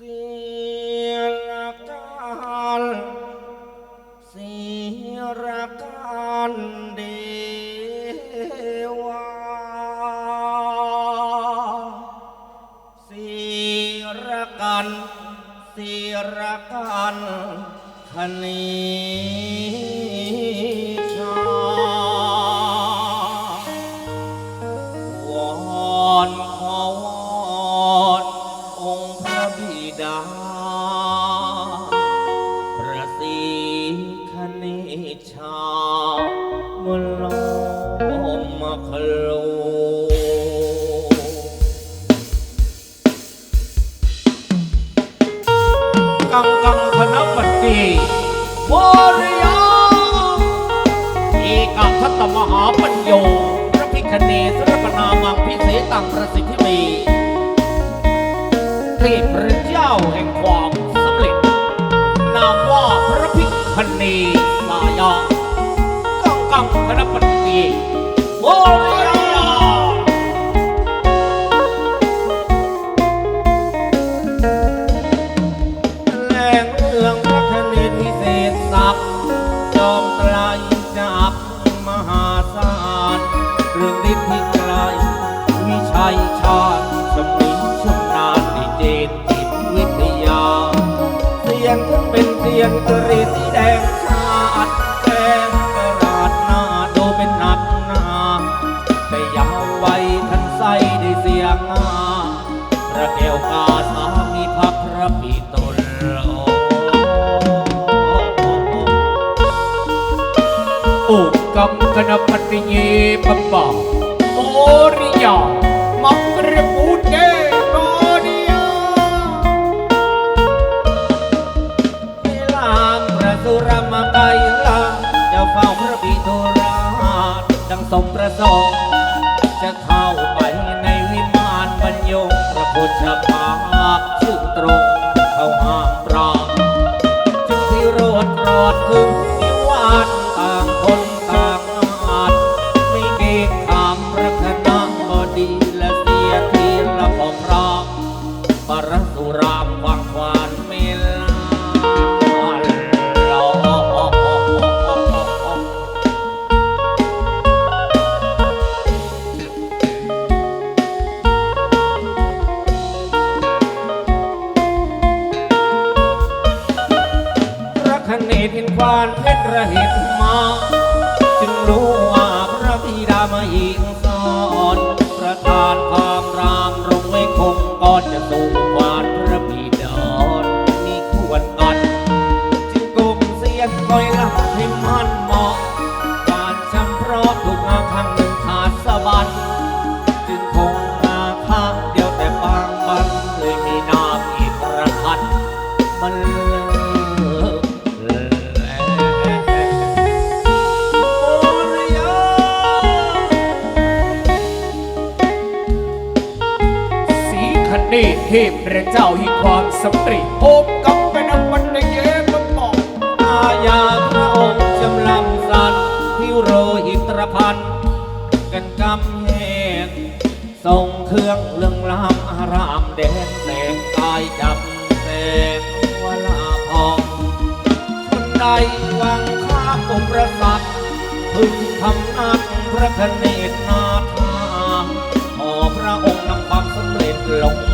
สียการเสียการเดวาเสียกันเสียกันคณี กังกังคณะปฏิวริยาเอกพัตตมหาปัญโยพระพิคเนศรัปนามังพิเศษตังประสิทธิมีเทพระเจ้าแห่งความสำเร็จ นามว่าพระพิคเนสายากังกังคณะปฏิ ยงกรีสีแดงชาติแดงกระราดหน้าดูเป็นหนักหนาแต่ยาวไว้ท่านใสได้เสียงอาพระแก้วกาสามีพักพระปีตนโอ้กัมกนปฏิเยปะปะโดังสมประสงค์ คเนศเห็นควานเพชรระเหตุมา จึงรู้ สำร็จโอมกับเป็นวันเดเยมบอกอาญาพระองค์จำลำสันทิวโรหิตรพันกันกำแหงส่งเครื่องเรื่องลามอารามแดงแสงกายจับแสงวลาพองชนใดวังข้ามองค์ประสัตพึงทำนักพระคเนศนาทาขอพระองค์นำความสำเร็จลง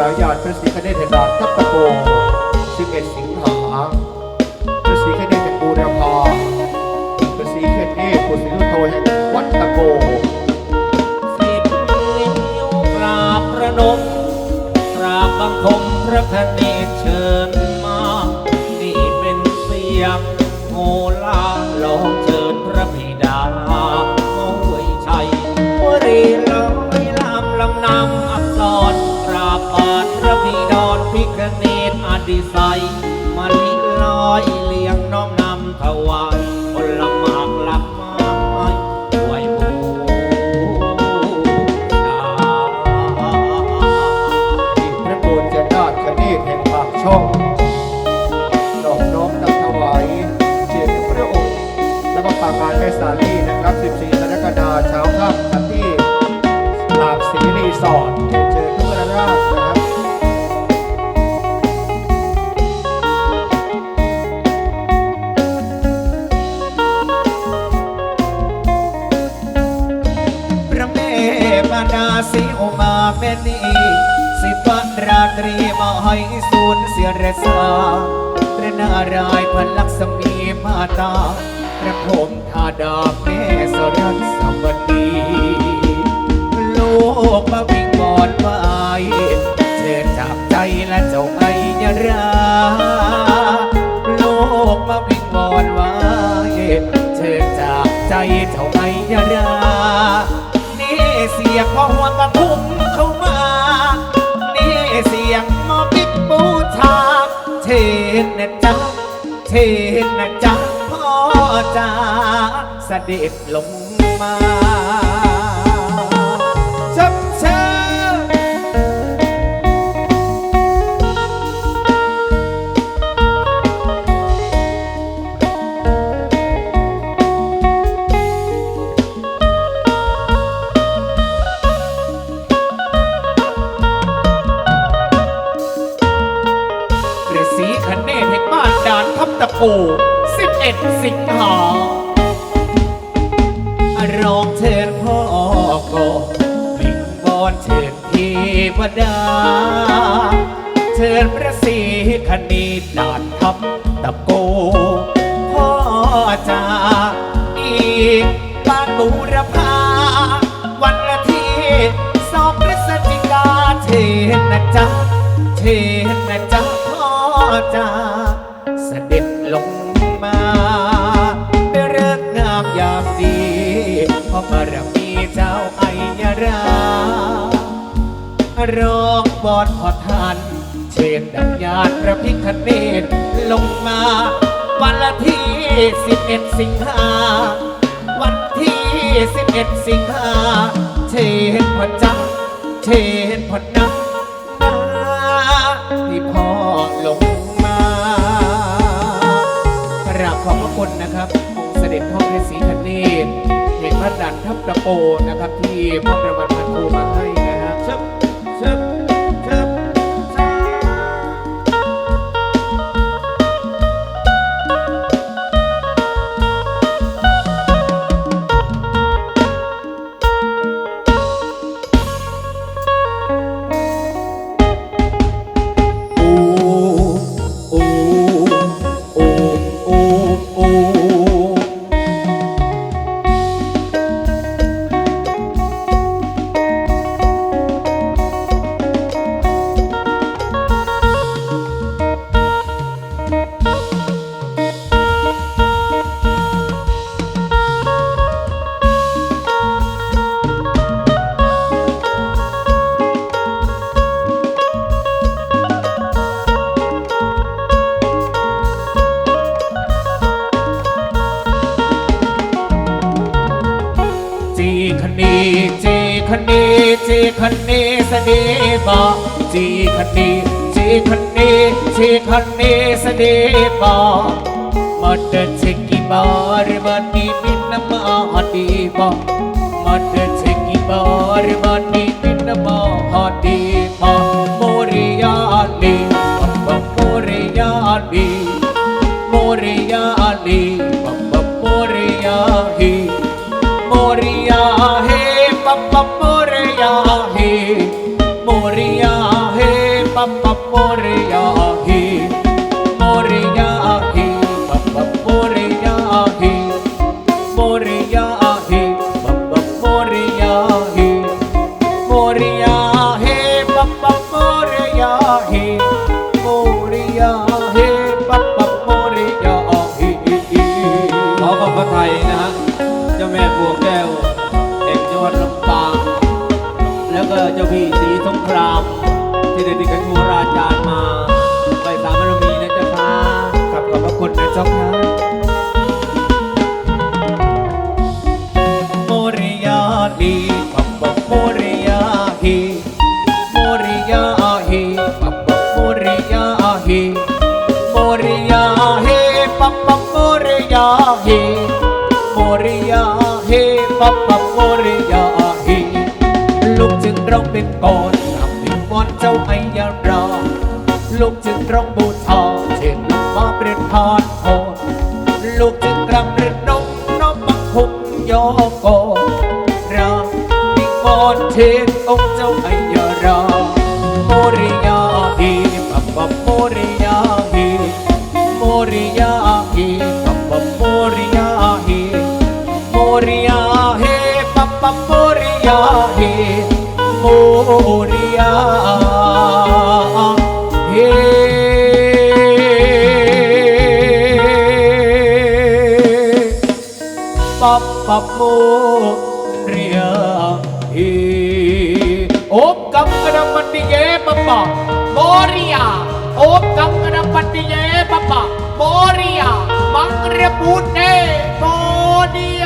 หนึ่งสายาติพระศรีคเนศแห่งดาบทัพตะโก11 สิงหา ใสมาลิลอยเลี้ยงน้องนำถวายผลหมากหลักไม้ด้วยบูชาที่พระบูรจะนาดคณีแห่งปากช่องดอกน้อมนำถวายเจียรพระองค์และปากการแม่สาลีนะครับ 14กรกฎาคมเช้าค่ำที่หลากศรีรีสอร์ท บาดาสีโอมาเมนีสิบันราตรีมาให้สูญเสียรศาพระนารายณ์พระลักษมีมาตา พระพรหมธาดาแม่สรัสวดีโลกมาวิ่งบอนไปเชิญจากใจและเจ้าไอยรา ยงพ่อหัวกระทุ่มเข้ามา นี่เสียงมอปิกบูชาเทนนะจ๊ะเทนนะจ๊ะพ่อจ๋าเสด็จลงมา ปู11 สิงหาร้องเชิญพ่อก็วิงบอนเชิญเทวดา เชิญพระศรีคณีดานทับตะโก พ่อจาอีกบ้านบูรพาวันละที่สองพฤศจิกาเทนนะจ๊ะเทนนะจ๊ะพ่อจ้า บารมีเจ้าไอยราร้องบอนขอทานเชิญดังญาติพระพิคเนตลงมาวันละที่สิบเอ็ดสิงหาวันที่สิบเอ็ดสิงหาเชิญพ่อจักเชิญพ่อนักนาที่พ่อลงมากราบขอบพระคุณนะครับองค์เสด็จพ่อฤาษีคเนศ เห็นพระดันทับตะโปนะครับที่มอบรางวัลพันครูมาให้นะฮะซึบซึบ นีจีคนนี้สนีบ่จีคนนี้จีคนนี้จีคนนี้สนีบ่มาเดเชกิบาร์วันนี้มินมาอดีบ่มาเดเชกิบาร์ ปัมปัมรัริยาฮีบไทยนะฮะจ้แม่บัวแก้วเอกจวัลำปางแล้วก็จ้พี่สีสงราม ที่ได้ติดกันชัวราจารย์มาไปสามบารมีนะเจ้าค่ะครับขอบพระคุณนะเจ้าค่ะโมริยาลีปัปปะโมริยาฮีโมริยาฮีปัปปะโมริยาฮีโมริยาฮีปัปปะโมริยาฮีโมริยาเฮปับปับโมริยาเฮลูกจึงร้องเป็นกอน เจ้าไอยาราลูกจึงร้องบูชาเช่นลูกมาเปรียนพานโอนลูกจึงกรำเรียนนงน้อมบังคุมโยโกราวิงวอนเช่นองเจ้าไอยาราโมริยาฮีปับปับโมริยาฮีโมริยาฮีปับปับโมริยาฮีโมริยาเฮปับปับโมริยาฮี โมริยาเฮปับปับโมริยาฮีโอมกัมกระมันติเยปับปะโมริยโอมกัมกระมันติเยปับปะโมริยมังเรปูเนโมริย